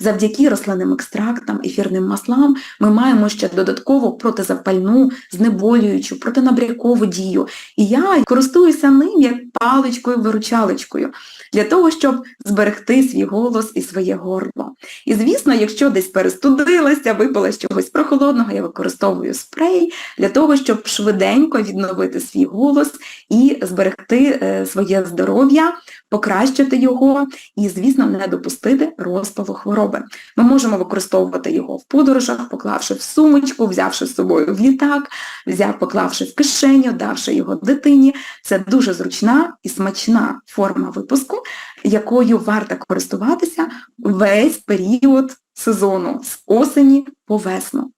завдяки рослинним екстрактам, ефірним маслам ми маємо ще додатково протизапальну, знеболюючу, протинабрякову дію. І я користуюся ним як паличкою-виручалочкою для того, щоб зберегти свій голос і своє горло. І звісно, якщо десь перестудилася, випила чогось прохолодного, я використовую спрей для того, щоб швиденько відновити свій голос і зберегти е, своє здоров'я, покращити його і, звісно, не допустити розпалу хвороби. Ми можемо використовувати його в подорожах, поклавши в сумочку, взявши з собою в літак, взяв, поклавши в кишеню, давши його дитині. Це дуже зручна і смачна форма випуску, якою варто користуватися весь період сезону з осені по весну.